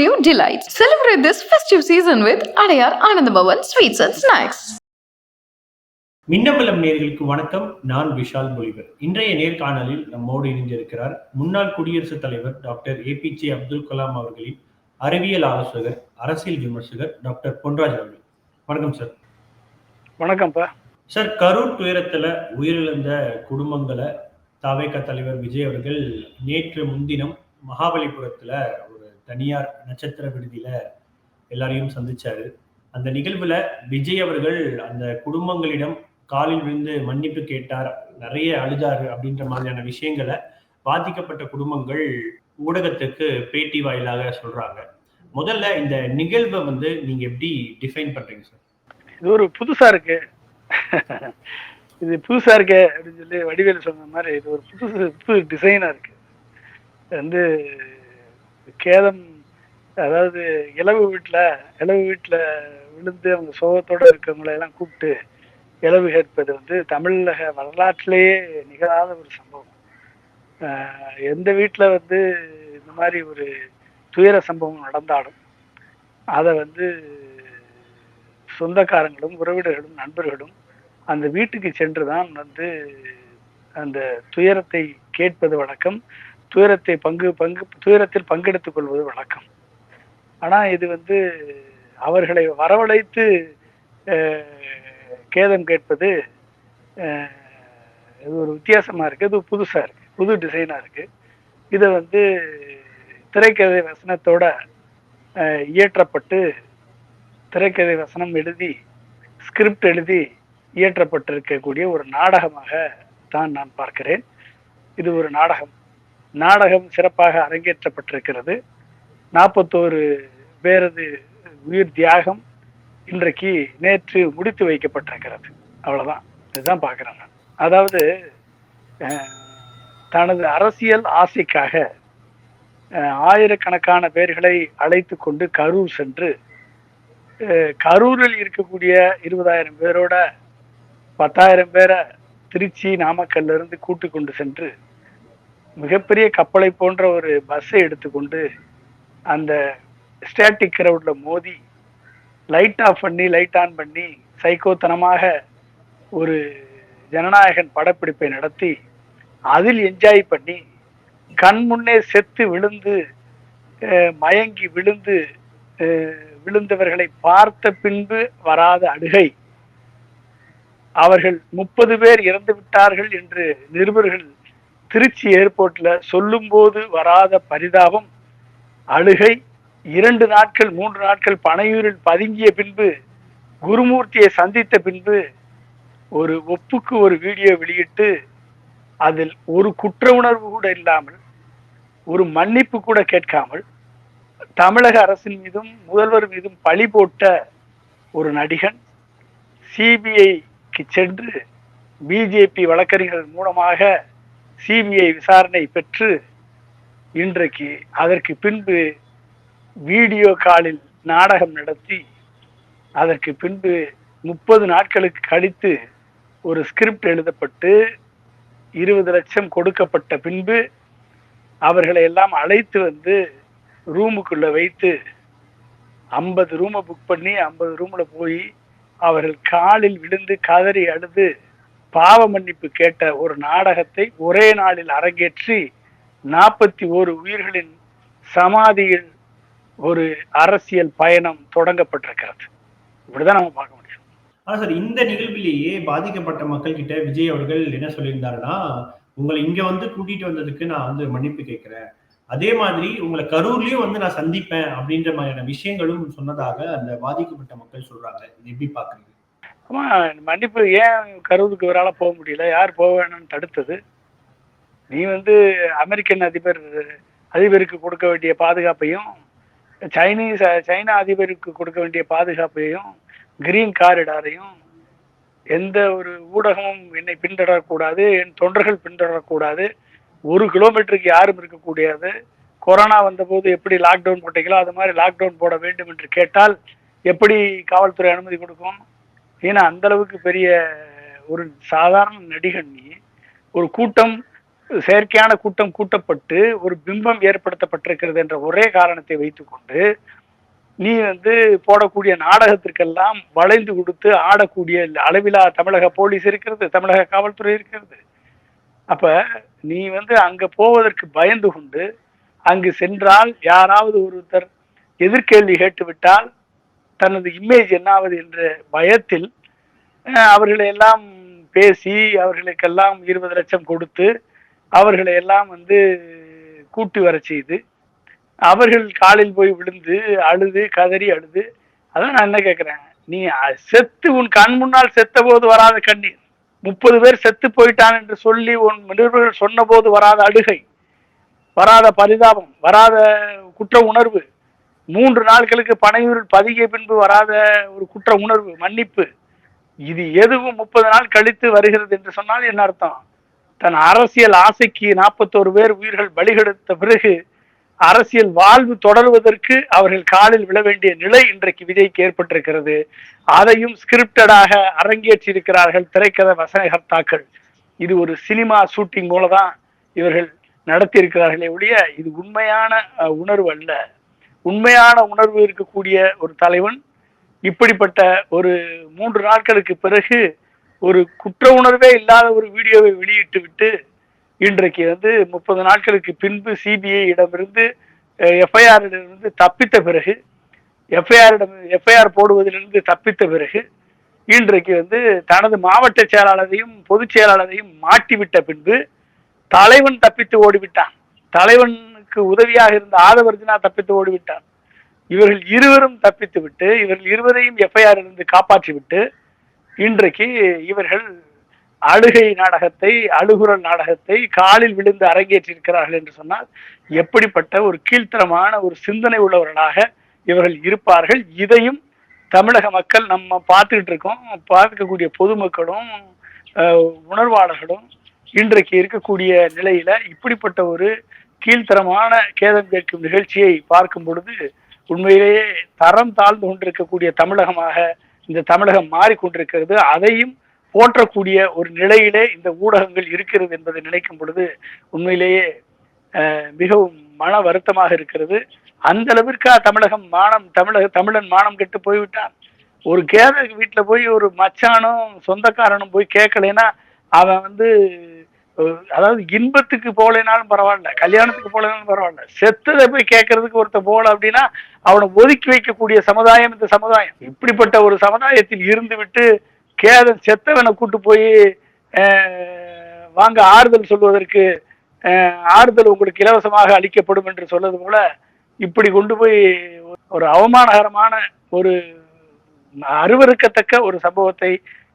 festive delights. Celebrate this festive season with Adayar Anandabhavan Sweets and Snacks. Minnambalam நேர்களுக்கு வணக்கம். நான் விஷால் பொலிவர் இன்றைய நேர்காணலில் நம்மோடு இணைந்திருக்கிறார். முன்னாள் குடியரசுத் தலைவர் டாக்டர் ஏபிஜே அப்துல் கலாம் அவர்களின் அறிவியல் ஆலோசகர் அரசியல் விமர்சகர் டாக்டர் பொன்ராஜ் அவர்கள். வணக்கம் சார். வணக்கம்ப்பா சார் கரூர் துயரத்துல உயிரிழந்த குடும்பங்களை தாவேக தலைவர் விஜய் அவர்கள் நேற்று முன்தினம் மகாபலிபுரத்துல தனியார் நட்சத்திர விடுதியில எல்லாரையும் சந்திச்சாரு. அந்த நிகழ்வுல விஜய் அவர்கள் அந்த குடும்பங்களிடம் காலில் விழுந்து மன்னிப்பு கேட்டார். நிறைய அழுதாரு அப்படின்ற மாதிரியான விஷயங்களை பாதிக்கப்பட்ட குடும்பங்கள் ஊடகத்துக்கு பேட்டி வாயிலாக சொல்றாங்க. முதல்ல இந்த நிகழ்வை வந்து நீங்க எப்படி டிஃபைன் பண்றீங்க சார் இது ஒரு புதுசா இருக்கு. இது புதுசா இருக்கு அப்படின்னு சொல்லி வடிவேலு சொன்ன மாதிரி இது ஒரு புதுசு புது டிசைனா இருக்கு. வந்து கேதம் அதாவது இளவு வீட்டில் இளவு வீட்டில் விழுந்து அவங்க சோகத்தோடு இருக்கவங்களை எல்லாம் கூப்பிட்டு இளவு கேட்பது வந்து தமிழக வரலாற்றிலேயே நிகழாத ஒரு சம்பவம். எந்த வீட்டில் வந்து இந்த மாதிரி ஒரு துயர சம்பவம் நடந்தாலும் அதை வந்து சொந்தக்காரங்களும் உறவினர்களும் நண்பர்களும் அந்த வீட்டுக்கு சென்று தான் வந்து அந்த துயரத்தை கேட்பது வழக்கம் துயரத்தை பங்கு பங்கு துயரத்தில் பங்கெடுத்துக் கொள்வது வழக்கம். ஆனா இது வந்து அவர்களை வரவழைத்து கேதம் கேட்பது இது ஒரு வித்தியாசமா இருக்கு. இது புதுசா இருக்கு. புது டிசைனா இருக்கு. இதை வந்து திரைக்கதை வசனத்தோட இயற்றப்பட்டு திரைக்கதை வசனம் எழுதி ஸ்கிரிப்ட் எழுதி இயற்றப்பட்டிருக்கக்கூடிய ஒரு நாடகமாக தான் நான் பார்க்கிறேன். இது ஒரு நாடகம். நாடகம் சிறப்பாக அரங்கேற்றப்பட்டிருக்கிறது. நாற்பத்தோரு பேரது உயிர் தியாகம் இன்றைக்கு நேற்று முடித்து வைக்கப்பட்டிருக்கிறது. அவ்வளவுதான். இதுதான் பார்க்குறேன் நான். அதாவது தனது அரசியல் ஆசைக்காக ஆயிரக்கணக்கான பேர்களை அழைத்து கொண்டு கரூர் சென்று கரூரில் இருக்கக்கூடிய இருபதாயிரம் பேரோட பத்தாயிரம் பேரை திருச்சி நாமக்கல்ல இருந்து கூட்டு கொண்டு சென்று மிகப்பெரிய கப்பலை போன்ற ஒரு பஸ்ஸை எடுத்துக்கொண்டு அந்த ஸ்டாட்டிக் கிரவுட்ல மோதி லைட் ஆஃப் பண்ணி லைட் ஆன் பண்ணி சைக்கோத்தனமாக ஒரு ஜனநாயகன் படப்பிடிப்பை நடத்தி அதில் என்ஜாய் பண்ணி கண் முன்னே செத்து விழுந்து மயங்கி விழுந்து அஹ் விழுந்தவர்களை பார்த்த பின்பு வராத அழுகை அவர்கள் முப்பது பேர் இறந்து விட்டார்கள் என்று நிருபர்கள் திருச்சி ஏர்போர்ட்ல சொல்லும்போது வராத பரிதாபம். அழுகை இரண்டு நாட்கள் மூன்று நாட்கள் பனையூரில் பதுங்கிய பின்பு குருமூர்த்தியை சந்தித்த பின்பு ஒரு ஒப்புக்கு ஒரு வீடியோ வெளியிட்டு அதில் ஒரு குற்ற உணர்வு கூட இல்லாமல் ஒரு மன்னிப்பு கூட கேட்காமல் தமிழக அரசின் மீதும் முதல்வர் மீதும் பழி போட்ட ஒரு நடிகன் சிபிஐக்கு சென்று பிஜேபி வழக்கறிஞர்கள் மூலமாக சிபிஐ விசாரணை பெற்று இன்றைக்கு அதற்கு பின்பு வீடியோ காலில் நாடகம் நடத்தி அதற்கு பின்பு முப்பது நாட்களுக்கு கழித்து ஒரு ஸ்கிரிப்ட் எழுதப்பட்டு இருபது லட்சம் கொடுக்கப்பட்ட பின்பு அவர்களை எல்லாம் அழைத்து வந்து ரூமுக்குள்ளே வைத்து ஐம்பது ரூமை புக் பண்ணி ஐம்பது ரூமில் போய் அவர்கள் காலில் விழுந்து கதறி அழுது பாவ மன்னிப்பு கேட்ட ஒரு நாடகத்தை ஒரே நாளில் அரங்கேற்றி நாற்பத்தி ஓரு உயிர்களின் சமாதியில் ஒரு அரசியல் பயணம் தொடங்கப்பட்டிருக்கிறது. இப்படிதான் நம்ம பார்க்க முடியும். ஆனா சார் இந்த நிகழ்விலேயே பாதிக்கப்பட்ட மக்கள் கிட்ட விஜய் அவர்கள் என்ன சொல்லியிருந்தாருன்னா உங்களை இங்க வந்து கூட்டிட்டு வந்ததுக்கு நான் வந்து மன்னிப்பு கேட்கிறேன். அதே மாதிரி உங்களை கரூர்லயும் வந்து நான் சந்திப்பேன் அப்படின்ற மாதிரியான விஷயங்களும் சொன்னதாக அந்த பாதிக்கப்பட்ட மக்கள் சொல்றாங்க. எப்படி பாக்குறீங்க ஆமா மன்னிப்பு ஏன் கரூருக்கு இவரால போக முடியல? யார் போக வேணும்னு தடுத்தது? நீ வந்து அமெரிக்கன் அதிபர் அதிபருக்கு கொடுக்க வேண்டிய பாதுகாப்பையும் சைனீஸ் சைனா அதிபருக்கு கொடுக்க வேண்டிய பாதுகாப்பையும் கிரீன் காரிடாரையும் எந்த ஒரு ஊடகமும் என்னை பின்தொடரக்கூடாது என் தொண்டர்கள் பின்தொடரக்கூடாது ஒரு கிலோமீட்டருக்கு யாரும் இருக்கக்கூடாது கொரோனா வந்தபோது எப்படி லாக்டவுன் போட்டீங்களோ அது மாதிரி லாக்டவுன் போட வேண்டும் என்று கேட்டால் எப்படி காவல்துறை அனுமதி கொடுக்கும்? ஏன்னா அந்த அளவுக்கு பெரிய ஒரு சாதாரண நடிகன் நீ ஒரு கூட்டம் செயற்கையான கூட்டம் கூட்டப்பட்டு ஒரு பிம்பம் ஏற்படுத்தப்பட்டிருக்கிறது என்ற ஒரே காரணத்தை வைத்துக்கொண்டு நீ வந்து போடக்கூடிய நாடகத்திற்கெல்லாம் வளைந்து கொடுத்து ஆடக்கூடிய அளவிலா தமிழக போலீஸ் இருக்கிறது தமிழக காவல்துறை இருக்கிறது. அப்ப நீ வந்து அங்க போவதற்கு பயந்து கொண்டு அங்கு சென்றால் யாராவது ஒருத்தர் எதிர்கேள்வி கேட்டுவிட்டால் தனது இமேஜ் என்னாவது என்ற பயத்தில் அவர்களையெல்லாம் அவர்களை எல்லாம் பேசி அவர்களுக்கெல்லாம் இருபது லட்சம் கொடுத்து அவர்களை எல்லாம் வந்து கூட்டி வர செய்து அவர்கள் காலில் போய் விழுந்து அழுது கதறி அழுது அதான் நான் என்ன கேட்கிறேன் நீ செத்து உன் கண் முன்னால் செத்த போது வராத கண்ணீர். முப்பது பேர் செத்து போயிட்டான் என்று சொல்லி உன் நிருபர்கள் சொன்ன போது வராத அழுகை வராத பரிதாபம் வராத குற்ற உணர்வு மூன்று நாட்களுக்கு பனையூரில் பதுகிய பின்பு வராத ஒரு குற்ற உணர்வு மன்னிப்பு. இது எதுவும் முப்பது நாள் கழித்து வருகிறது என்று சொன்னால் என்ன அர்த்தம்? தன் அரசியல் ஆசைக்கு நாற்பத்தோரு பேர் உயிர்கள் பலிகெடுத்த பிறகு அரசியல் வாழ்வு தொடர்வதற்கு அவர்கள் காலில் விழ வேண்டிய நிலை இன்றைக்கு விஜய்க்கு ஏற்பட்டிருக்கிறது. அதையும் ஸ்கிரிப்டடாக அரங்கேற்றிருக்கிறார்கள் திரைக்கதை வசனகர்த்தாக்கள். இது ஒரு சினிமா ஷூட்டிங் மூலதான் இவர்கள் நடத்தியிருக்கிறார்களே ஒழிய இது உண்மையான உணர்வு அல்ல. உண்மையான உணர்வு இருக்கக்கூடிய ஒரு தலைவன் இப்படிப்பட்ட ஒரு மூன்று நாட்களுக்கு பிறகு ஒரு குற்ற உணர்வே இல்லாத ஒரு வீடியோவை வெளியிட்டு விட்டு இன்றைக்கு வந்து முப்பது நாட்களுக்கு பின்பு சிபிஐ இடமிருந்து எஃப்ஐஆரிடமிருந்து இருந்து தப்பித்த பிறகு எஃப்ஐஆரிடம் எஃப்ஐஆர் போடுவதிலிருந்து தப்பித்த பிறகு இன்றைக்கு வந்து தனது மாவட்ட செயலாளரையும் பொதுச் செயலாளரையும் மாட்டிவிட்ட பின்பு தலைவன் தப்பித்து ஓடிவிட்டான். தலைவனுக்கு உதவியாக இருந்த ஆதவர்ஜினா தப்பித்து ஓடிவிட்டான். இவர்கள் இருவரும் தப்பித்து விட்டு இவர்கள் இருவரையும் எஃப்ஐஆர் இருந்து காப்பாற்றி விட்டு இன்றைக்கு இவர்கள் அழுகை நாடகத்தை அழுகுரல் நாடகத்தை காலில் விழுந்து அரங்கேற்றிருக்கிறார்கள் என்று சொன்னால் எப்படிப்பட்ட ஒரு கீழ்த்தரமான ஒரு சிந்தனை உள்ளவர்களாக இவர்கள் இருப்பார்கள். இதையும் தமிழக மக்கள் நம்ம பார்த்துக்கிட்டு இருக்கோம். பார்க்கக்கூடிய பொதுமக்களும் அஹ், உணர்வாளர்களும் இன்றைக்கு இருக்கக்கூடிய நிலையில இப்படிப்பட்ட ஒரு கீழ்த்தரமான கேதம் கேட்கும் நிகழ்ச்சியை பார்க்கும் பொழுது உண்மையிலேயே தரம் தாழ்ந்து கொண்டிருக்கக்கூடிய தமிழகமாக இந்த தமிழகம் மாறிக்கொண்டிருக்கிறது அதையும் போற்றக்கூடிய ஒரு நிலையிலே இந்த ஊடகங்கள் இருக்கிறது என்பதை நினைக்கும் பொழுது உண்மையிலேயே மிகவும் மன வருத்தமாக இருக்கிறது. அந்த அளவிற்கா தமிழகம் மானம் தமிழக தமிழன் மானம் கெட்டு போய்விட்டான்? ஒரு கேத வீட்டில் போய் ஒரு மச்சானும் சொந்தக்காரனும் போய் கேட்கலைன்னா அவன் வந்து அதாவது இன்பத்துக்கு போகலைனாலும் பரவாயில்ல கல்யாணத்துக்கு போகலைனாலும் பரவாயில்ல. செத்ததை போய் கேட்கறதுக்கு ஒருத்த போகல அப்படின்னா அவனை ஒதுக்கி வைக்கக்கூடிய சமுதாயம் இந்த சமுதாயம். இப்படிப்பட்ட ஒரு சமுதாயத்தில் இருந்து விட்டு கேதன் செத்தவனை கூட்டு போய் வாங்க ஆறுதல் சொல்வதற்கு ஆறுதல் உங்களுக்கு இலவசமாக அளிக்கப்படும் என்று சொல்வது போல இப்படி கொண்டு போய் ஒரு அவமானகரமான ஒரு அருவருக்கத்தக்க ஒரு சம்பவத்தை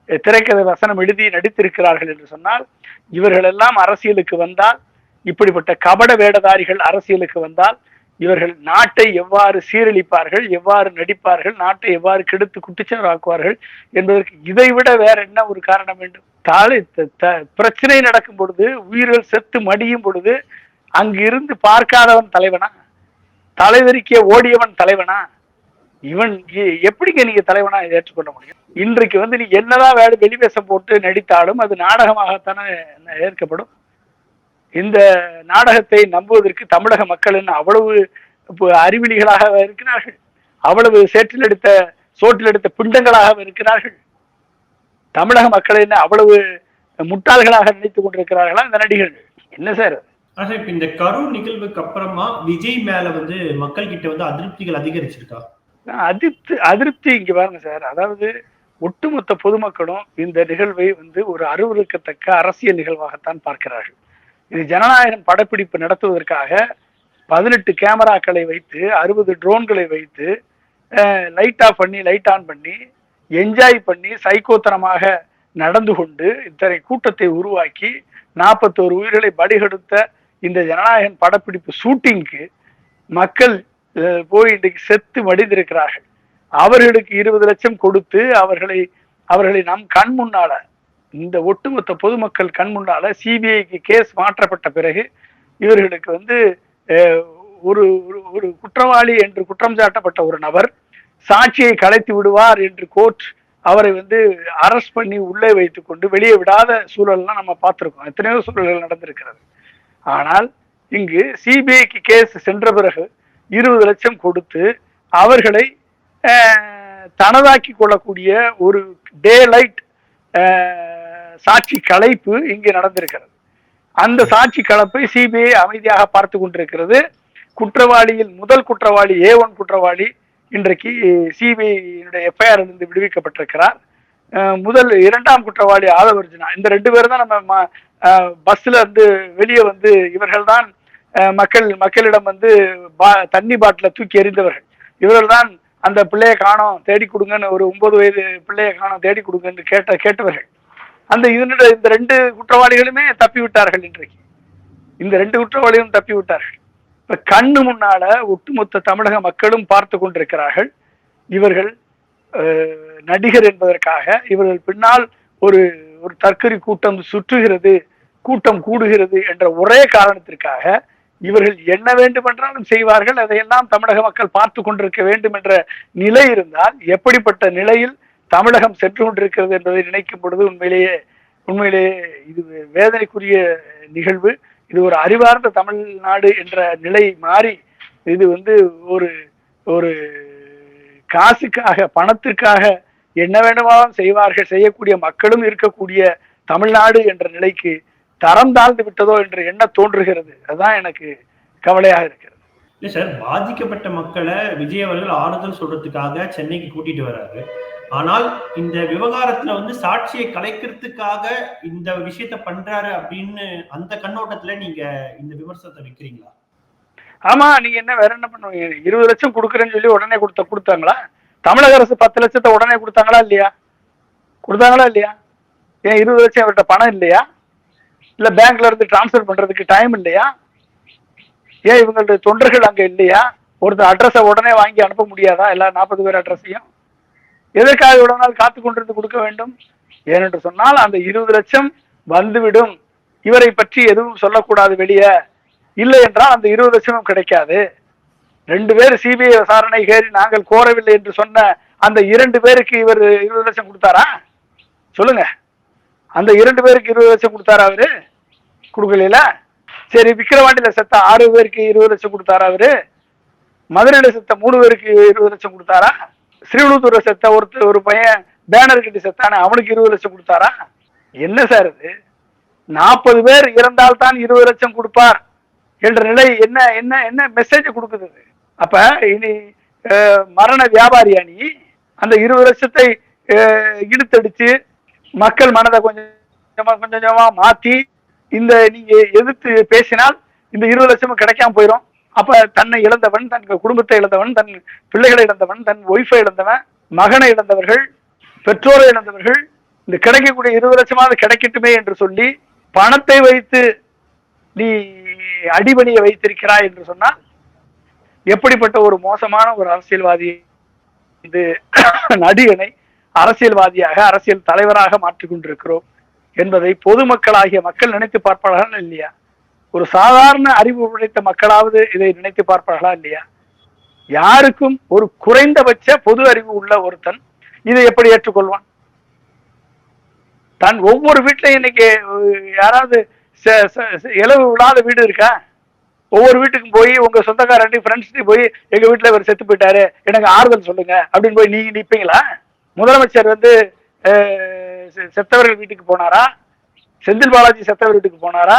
திரைக்கதை வசனம் எழுதி நடித்திருக்கிறார்கள் என்று சொன்னால் இவர்கள் எல்லாம் அரசியலுக்கு வந்தால் இப்படிப்பட்ட கபட வேடதாரிகள் அரசியலுக்கு வந்தால் இவர்கள் நாட்டை எவ்வாறு சீரழிப்பார்கள் எவ்வாறு நடிப்பார்கள் நாட்டை எவ்வாறு கெடுத்து குட்டிச்சவராக்குவார்கள் என்பதற்கு இதைவிட வேற என்ன ஒரு காரணம் வேண்டும்? தாலி த- பிரச்சனை நடக்கும் பொழுது உயிர்கள் செத்து மடியும் பொழுது அங்கிருந்து பார்க்காதவன் தலைவனா? தலைவருக்கே ஓடியவன் தலைவனா? இவன் எப்படிங்க நீங்க தலைவனா ஏற்றுக்கொள்ள முடியும்? இன்றைக்கு வந்து நீ என்னதான் வேலை வெளிவேசம் போட்டு நடித்தாலும் அது நாடகமாகத்தானே ஏற்கப்படும். இந்த நாடகத்தை நம்புவதற்கு தமிழக மக்கள் என்ன அவ்வளவு அறிவிலிகளாக இருக்கிறார்கள். அவ்வளவு சேற்றில் எடுத்த சோற்றில் எடுத்த பிண்டங்களாக இருக்கிறார்கள். தமிழக மக்கள் என்ன அவ்வளவு முட்டாள்களாக நினைத்துக் கொண்டிருக்கிறார்களா இந்த நடிகர்கள்? என்ன சார்? ஆனா இப்ப இந்த கரூர் நிகழ்வுக்கு அப்புறமா விஜய் மேல வந்து மக்கள் கிட்ட வந்து அதிருப்திகள் அதிகரிச்சிருக்கா? அதிருப்தி அதிருப்தி இங்க பாருங்க சார். அதாவது ஒட்டுமொத்த பொதுமக்களும் இந்த நிகழ்வை வந்து ஒரு அருவருக்கத்தக்க அரசியல் நிகழ்வாகத்தான் பார்க்கிறார்கள். இது ஜனநாயகம் படப்பிடிப்பு நடத்துவதற்காக பதினெட்டு கேமராக்களை வைத்து அறுபது ட்ரோன்களை வைத்து லைட் ஆஃப் பண்ணி லைட் ஆன் பண்ணி என்ஜாய் பண்ணி சைக்கோத்தனமாக நடந்து கொண்டு இத்தனை கூட்டத்தை உருவாக்கி நாற்பத்தோரு உயிர்களை பலிகொடுத்த இந்த ஜனநாயகன் படப்பிடிப்பு ஷூட்டிங்க்கு மக்கள் போய் இன்றைக்கு செத்து மடிந்திருக்கிறார்கள். அவர்களுக்கு இருபது லட்சம் கொடுத்து அவர்களை அவர்களை நம் கண் முன்னால இந்த ஒட்டுமொத்த பொதுமக்கள் கண் முன்னால சிபிஐக்கு கேஸ் மாற்றப்பட்ட பிறகு இவர்களுக்கு வந்து ஒரு ஒரு- ஒரு குற்றவாளி என்று குற்றம் சாட்டப்பட்ட ஒரு நபர் சாட்சியை கலைத்து விடுவார் என்று கோர்ட் அவரை வந்து அரெஸ்ட் பண்ணி உள்ளே வைத்து கொண்டு வெளியே விடாத சூழல்லாம் நம்ம பார்த்துருக்கோம். எத்தனையோ சூழல்கள் நடந்திருக்கிறது. ஆனால் இங்கு சிபிஐக்கு கேஸ் சென்ற பிறகு இருபது லட்சம் கொடுத்து அவர்களை தனதாக்கி கொள்ளக்கூடிய ஒரு டே லைட் சாட்சி கலைப்பு இங்கு நடந்திருக்கிறது. அந்த சாட்சி கலப்பை சிபிஐ அமைதியாக பார்த்து கொண்டிருக்கிறது. குற்றவாளியில் முதல் குற்றவாளி ஏ ஒன் குற்றவாளி இன்றைக்கு சிபிஐ எஃப்ஐஆர் இருந்து விடுவிக்கப்பட்டிருக்கிறார். முதல் இரண்டாம் குற்றவாளி ஆதவர்ஜுனா இந்த ரெண்டு பேரும் தான் நம்ம ம- பஸ்ல இருந்து வெளியே வந்து இவர்கள் தான் மக்கள் மக்களிடம் வந்து பா- தண்ணி பாட்டில தூக்கி எறிந்தவர்கள். இவர்கள் தான் அந்த பிள்ளைய காணோம் தேடி கொடுங்கன்னு ஒரு ஒன்பது வயது பிள்ளைய காணோம் தேடி கொடுங்கன்னு கேட்ட கேட்டவர்கள். அந்த இதனுடைய இந்த ரெண்டு குற்றவாளிகளுமே தப்பி விட்டார்கள் இன்றைக்கு. இந்த ரெண்டு குற்றவாளிகளும் தப்பி விட்டார்கள் இப்ப கண்ணு முன்னால ஒட்டுமொத்த தமிழக மக்களும் பார்த்து கொண்டிருக்கிறார்கள். இவர்கள் நடிகர் என்பதற்காக இவர்கள் பின்னால் ஒரு ஒரு தற்கரி கூட்டம் சுற்றுகிறது கூட்டம் கூடுகிறது என்ற ஒரே காரணத்திற்காக இவர்கள் என்ன வேண்டுமென்றாலும் செய்வார்கள் அதையெல்லாம் தமிழக மக்கள் பார்த்து கொண்டிருக்க வேண்டும் என்ற நிலை இருந்தால் எப்படிப்பட்ட நிலையில் தமிழகம் சென்று கொண்டிருக்கிறது என்பதை நினைக்கும் பொழுது உண்மையிலேயே உண்மையிலேயே இது வேதனைக்குரிய நிகழ்வு. இது ஒரு அறிவார்ந்த தமிழ்நாடு என்ற நிலை மாறி இது வந்து ஒரு ஒரு காசுக்காக பணத்திற்காக என்ன வேண்டுமானாலும் செய்வார்கள் செய்யக்கூடிய மக்களும் இருக்கக்கூடிய தமிழ்நாடு என்ற நிலைக்கு தரம் தாழ்ந்து விட்டதோ என்று எண்ண தோன்றுகிறது. அதுதான் எனக்கு கவலையாக இருக்கிறது. இல்ல சார் பாதிக்கப்பட்ட மக்களை விஜய் அவர்கள் ஆறுதல் சொல்றதுக்காக சென்னைக்கு கூட்டிட்டு வராரு. ஆனால் இந்த விவகாரத்துல வந்து சாட்சியை கலைக்கிறதுக்காக இந்த விஷயத்த பண்றாரு அப்படின்னு அந்த கண்ணோட்டத்துல நீங்க இந்த விமர்சனத்தை வைக்கிறீங்களா? ஆமா நீங்க என்ன வேற என்ன பண்ணுவீங்க? இருபது லட்சம் கொடுக்குறேன்னு சொல்லி உடனே கொடுத்த கொடுத்தாங்களா? தமிழக அரசு பத்து லட்சத்தை உடனே கொடுத்தாங்களா இல்லையா? கொடுத்தாங்களா இல்லையா? ஏன் இருபது லட்சம் அவர்கிட்ட பணம் இல்லையா? இல்ல பேங்க்ல இருந்து டிரான்ஸ்ஃபர் பண்றதுக்கு டைம் இல்லையா? ஏன் இவங்களுடைய தொண்டர்கள் அங்க இல்லையா? ஒருத்தர் அட்ரஸை உடனே வாங்கி அனுப்ப முடியாதா? எல்லா நாற்பது பேர் அட்ரஸையும் எதற்காக இவ்வளவு நாள் காத்து கொண்டிருந்து கொடுக்க வேண்டும்? ஏனென்று சொன்னால் அந்த இருபது லட்சம் வந்துவிடும். இவரை பற்றி எதுவும் சொல்லக்கூடாது வெளியே. இல்லை என்றால் அந்த இருபது லட்சமும் கிடைக்காது. ரெண்டு பேர் சிபிஐ விசாரணை கேறி நாங்கள் கோரவில்லை என்று சொன்ன அந்த இரண்டு பேருக்கு இவர் இருபது லட்சம் கொடுத்தாரா? சொல்லுங்க. அந்த இரண்டு பேருக்கு இருபது லட்சம் கொடுத்தாரா அவரு? கொடுக்கல சரி விக்கிரவாண்டியில செத்த ஆறு பேருக்கு இருபது லட்சம் கொடுத்தாரா அவரு? மதுரையில செத்த மூணு பேருக்கு இருபது லட்சம் கொடுத்தாரா? ஸ்ரீவிழுத்தூர்ல செத்த ஒருத்தர் ஒரு பையன் பேனர் கட்டி செத்தானே அவனுக்கு இருபது லட்சம் கொடுத்தாரா? என்ன சார் இது? நாற்பது பேர் இறந்தால் தான் இருபது லட்சம் கொடுப்பார் என்ற நிலை என்ன என்ன என்ன மெசேஜ் கொடுக்குது அப்ப இனி மரண வியாபாரியா நீ அந்த இருபது லட்சத்தை இழுத்தடிச்சு மக்கள் மனதை கொஞ்சம் கொஞ்சமா கொஞ்சம் கொஞ்சமா மாத்தி இந்த நீங்க எதிர்த்து பேசினால் இந்த இருபது லட்சமும் கிடைக்காம போயிடும் அப்ப தன்னை இழந்தவன் தன் குடும்பத்தை இழந்தவன் தன் பிள்ளைகளை இழந்தவன் தன் ஒய்ஃபை இழந்தவன் மகனை இழந்தவர்கள் பெற்றோரை இழந்தவர்கள் இந்த கிடைக்கக்கூடிய இருபது லட்சமாவது கிடைக்கட்டுமே என்று சொல்லி பணத்தை வைத்து நீ அடிபணியை வைத்திருக்கிறாய் என்று சொன்னால் எப்படிப்பட்ட ஒரு மோசமான ஒரு அரசியல்வாதி இது நடிகனை அரசியல்வாதியாக அரசியல் தலைவராக மாற்றிக் கொண்டிருக்கிறோம் என்பதை பொதுமக்களாகிய மக்கள் நினைத்து பார்ப்பார்களா இல்லையா? ஒரு சாதாரண அறிவு உடைத்த மக்களாவது இதை நினைத்து பார்ப்பார்களா இல்லையா? யாருக்கும் ஒரு குறைந்தபட்ச பொது அறிவு உள்ள ஒருத்தன் இதை எப்படி ஏற்றுக்கொள்வான்? தான் ஒவ்வொரு வீட்டிலையும் இன்னைக்கு யாராவது ச- இலவு விழாத வீடு இருக்கா? ஒவ்வொரு வீட்டுக்கும் போய் உங்க சொந்தக்காரண்டி ஃப்ரெண்ட்ஸ்டையும் போய் எங்க வீட்டுல இவர் செத்து போயிட்டாரு எனக்கு ஆறுதல் சொல்லுங்க அப்படின்னு போய் நீங்க நிற்பீங்களா முதலமைச்சர் வந்து செ- செத்தவர்கள் வீட்டுக்கு போனாரா? செந்தில் பாலாஜி செத்தவர் வீட்டுக்கு போனாரா?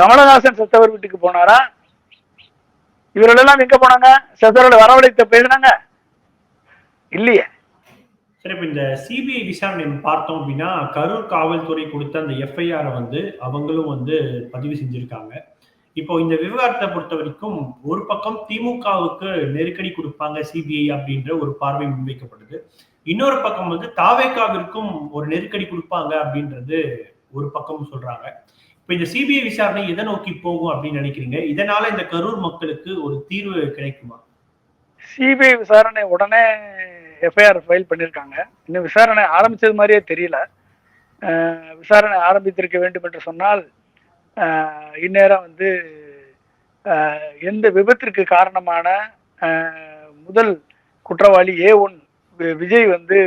கமலஹாசன் செத்தவர் வீட்டுக்கு போனாரா? இவர்களெல்லாம் எங்க போனாங்க? செத்தவர்கள் வரவழைத்த பேசினாங்க இல்லையே. சரி இப்ப இந்த சிபிஐ விசாரணை பார்த்தோம் அப்படின்னா கரூர் காவல்துறை கொடுத்த அந்த எஃப்ஐஆரை வந்து அவங்களும் வந்து பதிவு செஞ்சிருக்காங்க. இப்போ இந்த விவகாரத்தை பொறுத்த வரைக்கும் ஒரு பக்கம் திமுகவுக்கு நெருக்கடி கொடுப்பாங்க சிபிஐ அப்படின்ற ஒரு பார்வை முன்வைக்கப்படுது இன்னொரு பக்கம் வந்து தாவேக்காவிற்கும் ஒரு நெருக்கடி கொடுப்பாங்க அப்படின்றது ஒரு பக்கம் சொல்றாங்க. இப்போ இந்த சிபிஐ விசாரணை எதை நோக்கி போகும் அப்படின்னு நினைக்கிறீங்க? இதனால இந்த கரூர் மக்களுக்கு ஒரு தீர்வு கிடைக்குமா? சிபிஐ விசாரணை உடனே எஃப்ஐஆர் ஃபைல் பண்ணியிருக்காங்க இன்னும் விசாரணை ஆரம்பிச்சது மாதிரியே தெரியல. விசாரணை ஆரம்பித்திருக்க வேண்டும் என்று சொன்னால் இந்நேரம் வந்து எந்த விபத்திற்கு காரணமான முதல் குற்றவாளி ஏ ஒன் விஜய் வந்து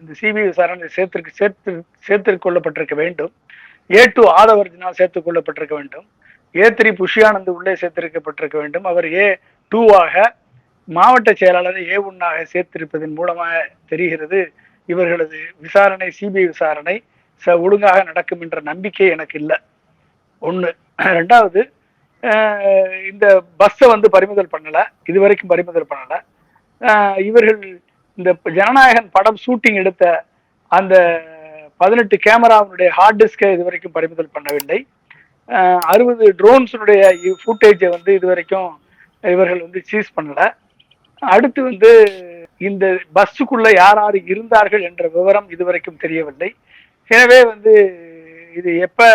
இந்த சிபிஐ விசாரணை சேர்த்திருக்கு சேர்த்து சேர்த்து கொள்ளப்பட்டிருக்க வேண்டும். ஏ டூ ஆதவர்ஜினால் சேர்த்து கொள்ளப்பட்டிருக்க வேண்டும். ஏ த்ரீ புஷியானந்த் உள்ளே சேர்த்திருக்கப்பட்டிருக்க வேண்டும். அவர் ஏ டூவாக மாவட்ட செயலாளரை ஏ ஒன்னாக சேர்த்திருப்பதன் மூலமாக தெரிகிறது இவர்களது விசாரணை சிபிஐ விசாரணை ச ஒழுங்காக நடக்கும் என்ற நம்பிக்கை எனக்கு இல்லை. ஒன்று ரெண்டாவது இந்த பஸ்ஸை வந்து பறிமுதல் பண்ணலை. இது வரைக்கும் பறிமுதல் பண்ணலை. இவர்கள் இந்த ஜனநாயகன் படம் ஷூட்டிங் எடுத்த அந்த பதினெட்டு கேமராவினுடைய ஹார்ட் டிஸ்கை இது வரைக்கும் பறிமுதல் பண்ணவில்லை. அறுபது ட்ரோன்ஸினுடைய ஃபுட்டேஜை வந்து இது வரைக்கும் இவர்கள் வந்து சீஸ் பண்ணலை. அடுத்து வந்து இந்த பஸ்ஸுக்குள்ள யார் யார் இருந்தார்கள் என்ற விவரம் இதுவரைக்கும் தெரியவில்லை. எனவே வந்து இது எப்போ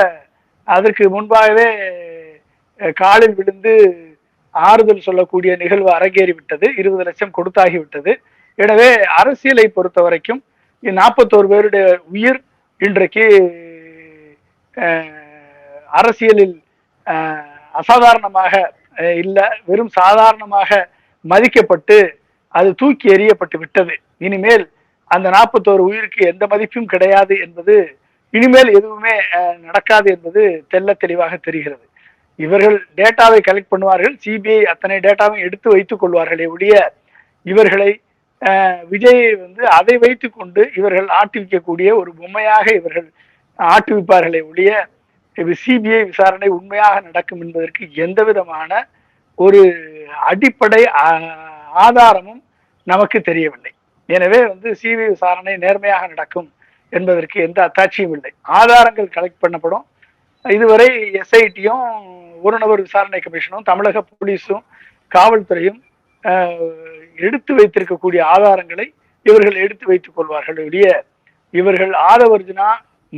அதற்கு முன்பாகவே காலில் விழுந்து ஆறுதல் சொல்லக்கூடிய நிகழ்வு அரங்கேறி விட்டது இருபது லட்சம் கொடுத்தாகிவிட்டது. எனவே அரசியலை பொறுத்த வரைக்கும் நாற்பத்தோரு பேருடைய உயிர் இன்றைக்கு அரசியலில் அசாதாரணமாக இல்லை வெறும் சாதாரணமாக மதிக்கப்பட்டு அது தூக்கி எறியப்பட்டு விட்டது. இனிமேல் அந்த நாற்பத்தோரு உயிருக்கு எந்த மதிப்பும் கிடையாது என்பது இனிமேல் எதுவுமே நடக்காது என்பது தெல்ல தெளிவாக தெரிகிறது. இவர்கள் டேட்டாவை கலெக்ட் பண்ணுவார்கள். சிபிஐ அத்தனை டேட்டாவையும் எடுத்து வைத்துக் கொள்வார்களே ஒழிய இவர்களை விஜயை வந்து அதை வைத்துக்கொண்டு இவர்கள் ஆட்டுவிக்கக்கூடிய ஒரு பொம்மையாக இவர்கள் ஆட்டுவிப்பார்களே ஒழிய இது சிபிஐ விசாரணை உண்மையாக நடக்கும் என்பதற்கு எந்த விதமான ஒரு அடிப்படை ஆதாரமும் நமக்கு தெரியவில்லை. எனவே வந்து சிபிஐ விசாரணை நேர்மையாக நடக்கும். என்பதற்கு எந்த அத்தாட்சியும் இல்லை. ஆதாரங்கள் கலெக்ட் பண்ணப்படும். இதுவரை எஸ்ஐடியும் ஒரு நபர் விசாரணை கமிஷனும் தமிழக போலீஸும் காவல்துறையும் எடுத்து வைத்திருக்கக்கூடிய ஆதாரங்களை இவர்கள் எடுத்து வைத்துக் கொள்வார்கள். ஒழிய இவர்கள் ஆதவர்ஜுனா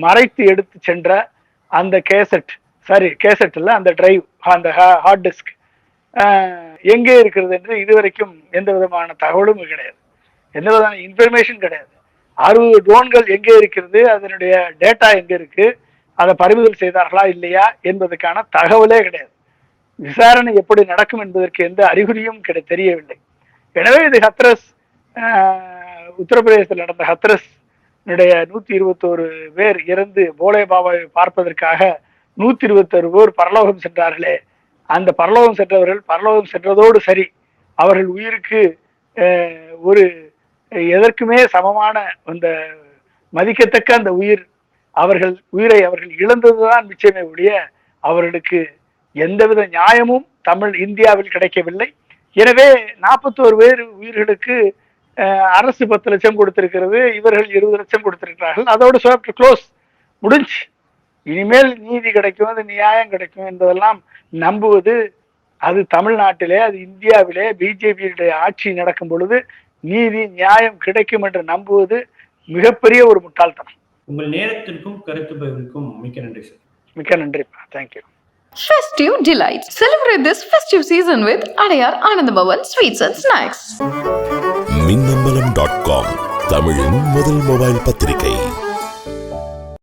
மறைத்து எடுத்து சென்ற அந்த கேசட் சாரி கேசட் இல்லை அந்த டிரைவ் அந்த ஹார்ட் டிஸ்க் எங்கே இருக்கிறது என்று இதுவரைக்கும் எந்த விதமான தகவலும் கிடையாது. எந்த விதமான இன்ஃபர்மேஷன் கிடையாது. அறுபது ட்ரோன்கள் எங்கே இருக்கிறது அதனுடைய டேட்டா எங்கே இருக்கு அதை பறிமுதல் செய்தார்களா இல்லையா என்பதற்கான தகவலே கிடையாது. விசாரணை எப்படி நடக்கும் என்பதற்கு எந்த அறிகுறியும் கிடை தெரியவில்லை. எனவே இது ஹத்ரஸ் உத்தரப்பிரதேசத்தில் நடந்த ஹத்ரஸ் னுடைய நூத்தி இருபத்தோரு பேர் இறந்து போலே பாபாவை பார்ப்பதற்காக நூத்தி இருபத்தொரு பேர் பரலோகம் சென்றார்களே. அந்த பரலோகம் சென்றவர்கள் பரலோகம் சென்றதோடு சரி அவர்கள் உயிருக்கு ஒரு எதற்குமே சமமான அந்த மதிக்கத்தக்க அந்த உயிர் அவர்கள் உயிரை அவர்கள் இழந்ததுதான் நிச்சயமே ஒழிய அவர்களுக்கு எந்தவித நியாயமும் தமிழ் இந்தியாவில் கிடைக்கவில்லை. எனவே நாற்பத்தோரு பேர் உயிர்களுக்கு அரசு பத்து லட்சம் கொடுத்திருக்கிறது இவர்கள் இருபது லட்சம் கொடுத்திருக்கிறார்கள். அதோடு சாப்டர் க்ளோஸ் முடிஞ்சு. இனிமேல் நீதி கிடைக்கும் அது நியாயம் கிடைக்கும் என்பதெல்லாம் நம்புவது அது தமிழ்நாட்டிலே அது இந்தியாவிலே பிஜேபியுடைய ஆட்சி நடக்கும் பொழுது நீதி நியாயம் கிடைக்கும் என்று நம்புவது மிகப்பெரிய ஒரு முட்டாள்தனம். உங்கள் நேரத்திற்கும் கருத்து பகிர்வுக்கும் மிக்க நன்றி சார் மிக்க நன்றிப்பா. Thank you Festive delights. Celebrate this festive season with Adayar Anandabhavan Sweets and Snacks. Minnambalam dot com தமிழின் முதல் மொபைல் பத்திரிகை.